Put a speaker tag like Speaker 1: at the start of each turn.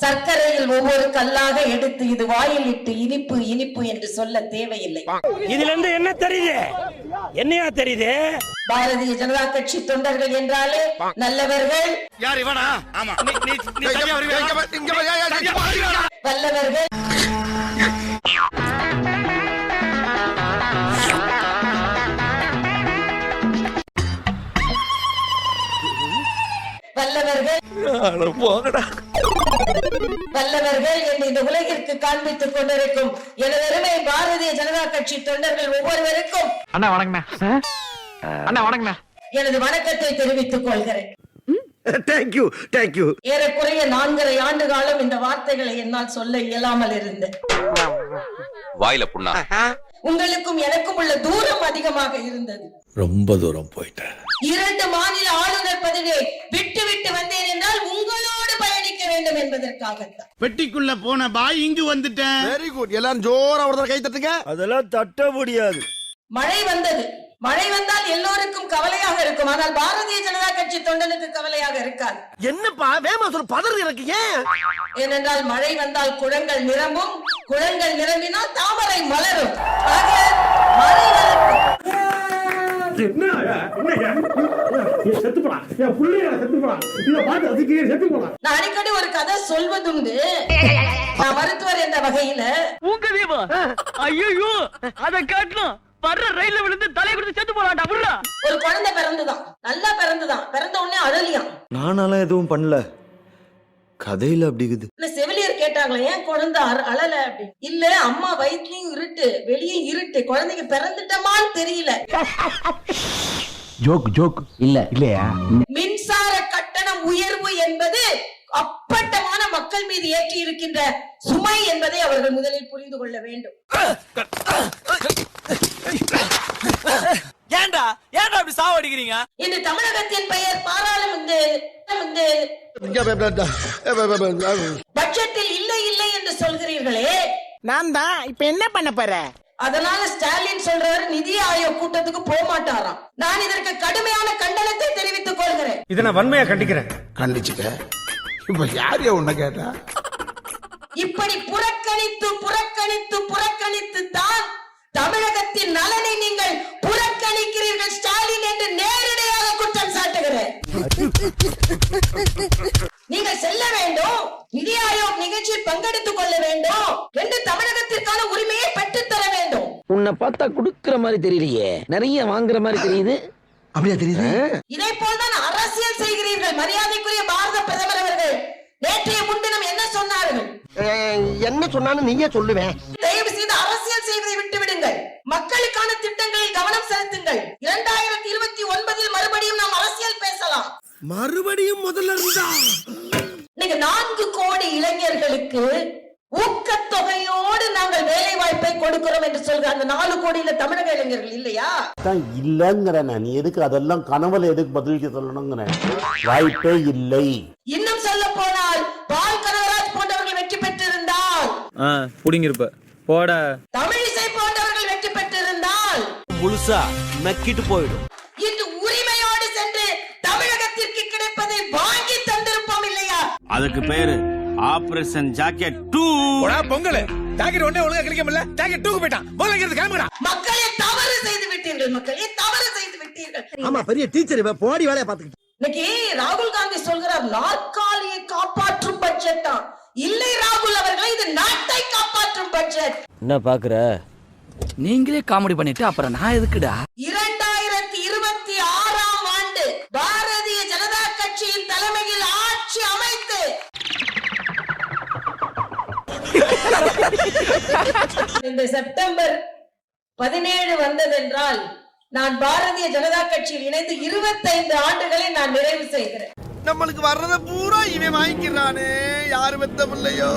Speaker 1: சர்க்கரையில் ஒவ்வொரு கல்லாக எடுத்து இது வாயில் இட்டு இனிப்பு இனிப்பு என்று சொல்ல தேவையில்லை.
Speaker 2: இதுல இருந்து என்ன தெரியுது? என்னையா தெரியுது?
Speaker 1: பாரதிய ஜனதா கட்சி தொண்டர்கள் என்றாலே நல்லவர்கள்
Speaker 3: யார் இவனா? ஆமா. நீ நீ நீ சரியா வருவியா?
Speaker 1: வல்லவர்கள். வல்லவர்கள். வல்லவர்கள் என்று இந்த உலகிற்கு காண்பித்துக் கொண்டிருக்கும். எனதருமை பாரதிய ஜனதா கட்சி தொண்டர்கள் ஒவ்வொருவருக்கும்.
Speaker 4: அண்ணா வணக்கண்ணா அண்ணா வணக்கண்ணா
Speaker 1: எனது வணக்கத்தை தெரிவித்துக் கொள்கிறேன்.
Speaker 3: தேங்க்யூ தேங்க்யூ
Speaker 1: ஏறக்குறைய நான்கரை ஆண்டு காலம் இந்த வார்த்தைகளை என்னால் சொல்ல இயலாமல் இருந்தேன்.
Speaker 5: வாயில புண்ணா.
Speaker 1: உங்களுக்கும் எனக்கும் உள்ள தூரம் அதிகமாக இருந்தது.
Speaker 6: ரொம்ப தூரம் போயிட்டேன்.
Speaker 1: இரண்டு மாநில ஆளுநர் பதவியை விட்டு விட்டு வந்தேன் வேண்டும் என்பதற்காகத்தான்.
Speaker 3: பெட்டிக்குள்ள போன பாய் இங்கு வந்துட்டேன்.
Speaker 7: வெரி குட் எல்லாரும் ஜோரா ஒரு கை தட்டுங்க.
Speaker 6: அதெல்லாம் தட்ட முடியாது.
Speaker 1: மழை வந்தது. மழை வந்தால் எல்லோருக்கும் கவலையாக இருக்கும். ஆனால் பாரதிய ஜனதா கட்சி தொண்டனுக்கு கவலையாக இருக்காது.
Speaker 7: என்னப்பா வேமா சொல்ல பதறு எனக்கு ஏன்?
Speaker 1: ஏனென்றால் மழை வந்தால் குளங்கள் நிரம்பும். குளங்கள் நிரம்பினால் தாமரை மலரும். ஆக மழை வரட்டும் நான் அடிக்கடி ஒரு கதை சொல்வதுண்டு. நான் மருத்துவர் என்ற வகையில.
Speaker 4: உங்க தீபா ஐயோ அத காட்டணும் வர்ற ரயில்ல விழுந்து தலை கொடுத்து செத்து போலாம்டா விடுறா.
Speaker 1: ஒரு குழந்தை பிறந்துதான். நல்லா பிறந்துதான். பிறந்த உடனே அழலியாம்.
Speaker 6: நானாலாம் எதுவும் பண்ணல. கதையில அப்படிக்குது
Speaker 1: இல்ல செவிலியர் கேட்டாங்களே ஏன் குழந்தை அழல? அப்படின்னு இல்ல அம்மா வயிற்றுலயும் இருட்டு வெளியே இருட்டு. குழந்தைக்கு பிறந்துட்டமான்னு தெரியல.
Speaker 4: ஜோக் ஜோக் இல்ல. இல்லையா?
Speaker 1: மின்சார கட்டணம் உயர்வு என்பது அப்பட்டமான மக்கள் மீது ஏற்றி இருக்கின்ற சுமை என்பதை அவர்கள் முதலில் புரிந்து கொள்ள வேண்டும்.
Speaker 2: ஏன்டா ஏன்டா அப்படி சாவடிக்கிறீங்க?
Speaker 1: இன்று தமிழகத்தின் பெயர் பாராளுமன்ற வந்து பட்ஜெட்டில் இல்லை இல்லை என்று சொல்கிறீர்களே.
Speaker 8: நான் தான் இப்ப என்ன பண்ண போற?
Speaker 1: அதனால ஸ்டாலின் சொல்றாரு நிதி ஆயோக் கூட்டத்துக்கு போக மாட்டாராம் நான் இதற்கு கடுமையான கண்டனத்தை தெரிவித்துக் கொள்கிறேன்.
Speaker 3: இதை நான் வன்மையா கண்டிக்கிறேன்.
Speaker 7: கண்டிச்சுக்க. இப்ப யார் உன்ன கேட்டா?
Speaker 1: இப்படி புறக்கணித்து புறக்கணித்து புறக்கணித்து தான் தமிழகத்தின் நலனை நீங்கள் புறக்கணிக்கிறீர்கள் ஸ்டாலின் என்று நேரடியாக குற்றம் சாட்டுகிறேன். நீங்கள் செல்ல வேண்டும். நிதி ஆயோக் நிகழ்ச்சியில் பங்கெடுத்துக் கொள்ள வேண்டும். என்று
Speaker 8: உன்னை பார்த்தா குடுக்கற மாதிரி தெரியலையே. நிறைய வாங்குற மாதிரி தெரியுது.
Speaker 7: அப்படியா தெரியுது?
Speaker 1: இதை போல்தான் அரசியல் செய்கிறீர்கள். மரியாதைக்குரிய பாரத பிரதமர் அவர்கள் நேற்றைய முன்தினம் என்ன சொன்னார்கள்?
Speaker 7: என்ன சொன்னாலும் நீயே சொல்லுவேன்.
Speaker 1: தயவு செய்து அரசியல் செய்வதை விட்டு விடுங்கள் மக்களுக்கான திட்டங்களில் கவனம் செலுத்துங்கள். இரண்டாயிரத்தி இருபத்தி ஒன்பதில் மறுபடியும் நாம் அரசியல் பேசலாம்.
Speaker 7: மறுபடியும் முதல்ல இருந்தா.
Speaker 1: நான்கு கோடி இளைஞர்களுக்கு ஊக்கத்தொகையோடு நாங்கள் வேலை வாய்ப்பை கொடுக்கிறோம் என்று சொல்ற அந்த நாலு கோடியில தமிழக இளைஞர்கள் இல்லையா?
Speaker 9: தான் இல்லங்கிறேன். நீ எதுக்கு அதெல்லாம் கனவுல எதுக்கு பதிலுக்கு சொல்லணுங்கிறேன் வாய்ப்பே இல்லை.
Speaker 1: இன்னும் சொல்ல போனால் பால் கனகராஜ் போன்றவர்கள் வெற்றி பெற்றிருந்தால்.
Speaker 2: புடிங்கிருப்ப. போட.
Speaker 1: தமிழிசை போன்றவர்கள் வெற்றி பெற்றிருந்தால்.
Speaker 2: முழுசா நக்கிட்டு போயிடும்.
Speaker 1: இன்று உரிமையோடு சென்று தமிழகத்திற்கு கிடைப்பதை வாங்கி தந்திருப்போம் இல்லையா?
Speaker 3: அதுக்கு பேரு operation jacket to Pongal. Jacket ஒண்ணே ஒழுங்கா கிடைக்க முடியல ஜாக்கெட் டூக்கு போயிட்டான். முதல்ல இருந்து கிளம்புடா
Speaker 1: மக்களே தவறு செய்து விட்டீர்கள் மக்களே. தவறு செய்து விட்டீர்கள்.
Speaker 7: ஆமா பெரிய டீச்சர் இவ போடி வேலையை பாத்துக்கிட்டு
Speaker 1: இன்னைக்கு ராகுல் காந்தி சொல்கிறார் நாற்காலியை காப்பாற்றும் பட்ஜெட் தான். இல்லை ராகுல் அவர்களே இது நாட்டை காப்பாற்றும் பட்ஜெட்
Speaker 2: என்ன பாக்குற?
Speaker 8: நீங்களே காமெடி பண்ணிட்டு அப்புறம் நான் எதுக்குடா?
Speaker 1: இந்த செப்டம்பர் பதினேழு வந்ததென்றால் நான் பாரதிய ஜனதா கட்சியில் இணைந்து இருபத்தைந்து ஆண்டுகளை நான் நிறைவு செய்கிறேன்.
Speaker 7: நம்மளுக்கு வர்றத பூரா இவன் வாங்கிக்கிறானே. யாரு பெத்த பிள்ளையோ